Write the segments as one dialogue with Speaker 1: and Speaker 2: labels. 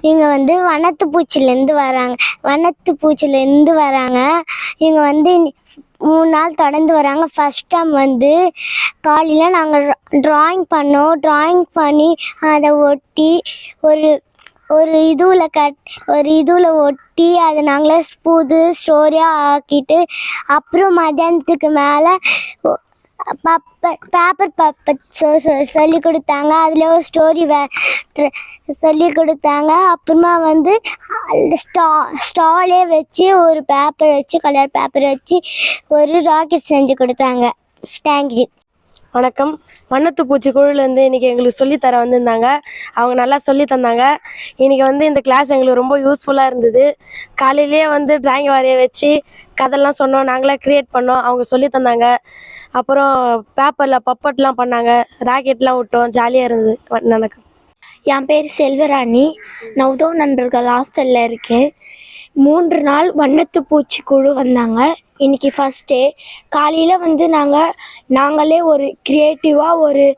Speaker 1: இவங்க வந்து வனத்து பூச்சிலேருந்து வராங்க. வனத்து பூச்சிலேருந்து வராங்க. இவங்க வந்து மூணு நாள் தொடர்ந்து வராங்க. ஃபர்ஸ்ட் டைம் வந்து காலையில் நாங்கள் ட்ராயிங் பண்ணோம். ட்ராயிங் பண்ணி அதை ஒட்டி ஒரு ஒரு இதுவில் கட் ஒரு இதுவில் ஒட்டி அதை நாங்களே புது ஸ்டோரியாக ஆக்கிட்டு அப்புறம் மத்தியானத்துக்கு மேலே பப்பர் பேப்பர் பப்பட் சொல்லி கொடுத்தாங்க. அதில் ஒரு ஸ்டோரி வே சொல்லி கொடுத்தாங்க. அப்புறமா வந்து ஸ்டா ஸ்டாலே வச்சு ஒரு பேப்பர் வச்சு கலர் பேப்பர் வச்சு ஒரு ராக்கெட் செஞ்சு கொடுத்தாங்க. தேங்க்யூ
Speaker 2: வணக்கம். வண்ணத்து பூச்சி குழுலேருந்து இன்றைக்கி எங்களுக்கு சொல்லித்தர வந்திருந்தாங்க. அவங்க நல்லா சொல்லி தந்தாங்க. இன்றைக்கி வந்து இந்த கிளாஸ் எங்களுக்கு ரொம்ப யூஸ்ஃபுல்லாக இருந்தது. காலையிலேயே வந்து டிராயிங் வரைய வச்சு கதைலாம் சொன்னோம். நாங்களே க்ரியேட் பண்ணோம். அவங்க சொல்லி தந்தாங்க. அப்புறம் பேப்பரில் பப்பட்லாம் பண்ணாங்க. ராக்கெட்லாம் விட்டோம். ஜாலியாக இருந்தது. வ-
Speaker 3: என் பேர் செல்வராணி. நவ்தோ நண்பர்கள் ஹாஸ்டலில் இருக்கேன். மூன்று நாள் வண்ணத்து பூச்சி குழு வந்தாங்க. இன்றைக்கி ஃபஸ்ட் டே. காலையில் வந்து நாங்கள் நாங்களே ஒரு க்ரியேட்டிவாக ஒரு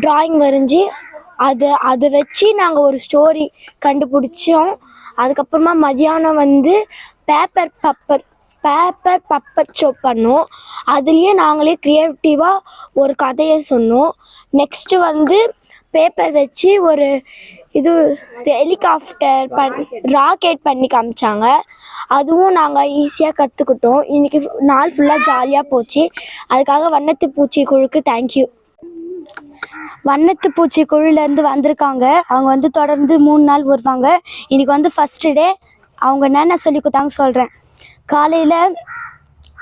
Speaker 3: ட்ராயிங் வரைஞ்சி அதை அதை வச்சு நாங்கள் ஒரு ஸ்டோரி கண்டுபிடிச்சோம். அதுக்கப்புறமா மதியானம் வந்து பேப்பர் பப்பர் பேப்பர் பப்பர் ஷோ பண்ணோம். அதுலேயே நாங்களே க்ரியேட்டிவாக ஒரு கதையை சொன்னோம். நெக்ஸ்ட்டு வந்து பேப்பர் வச்சு ஒரு இது ஹெலிகாப்டர் பண் ராக்கெட் பண்ணி காமிச்சாங்க. அதுவும் நாங்கள் ஈஸியாக கற்றுக்கிட்டோம் இன்றைக்கி நாள் ஃபுல்லாக ஜாலியாக போச்சு. அதுக்காக வண்ணத்து பூச்சி குழுக்கு தேங்க்யூ
Speaker 4: வண்ணத்து பூச்சி குழுலேருந்து வந்திருக்காங்க. அவங்க வந்து தொடர்ந்து மூணு நாள் வருவாங்க. இன்றைக்கி வந்து ஃபஸ்ட்டு டே அவங்க என்னென்ன சொல்லி கொடுத்தாங்க சொல்கிறேன் காலையில்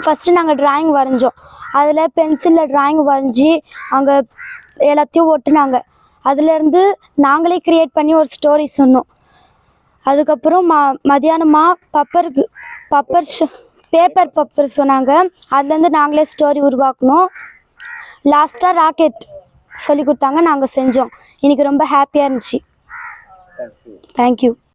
Speaker 4: ஃபஸ்ட்டு நாங்கள் டிராயிங் வரைஞ்சோம். அதில் பென்சிலில் டிராயிங் வரைஞ்சி அங்கே எல்லாத்தையும் ஒட்டுனாங்க. அதுலேருந்து நாங்களே க்ரியேட் பண்ணி ஒரு ஸ்டோரி சொன்னோம். அதுக்கப்புறம் ம மதியானமாக பப்பருக்கு பப்பர் பேப்பர் பப்பர் சொன்னாங்க. அதுலேருந்து நாங்களே ஸ்டோரி உருவாக்கணும் லாஸ்ட்டாக ராக்கெட் சொல்லி கொடுத்தாங்க. நாங்கள் செஞ்சோம். இன்னைக்கு ரொம்ப ஹாப்பியாக இருந்துச்சு. தேங்க்யூ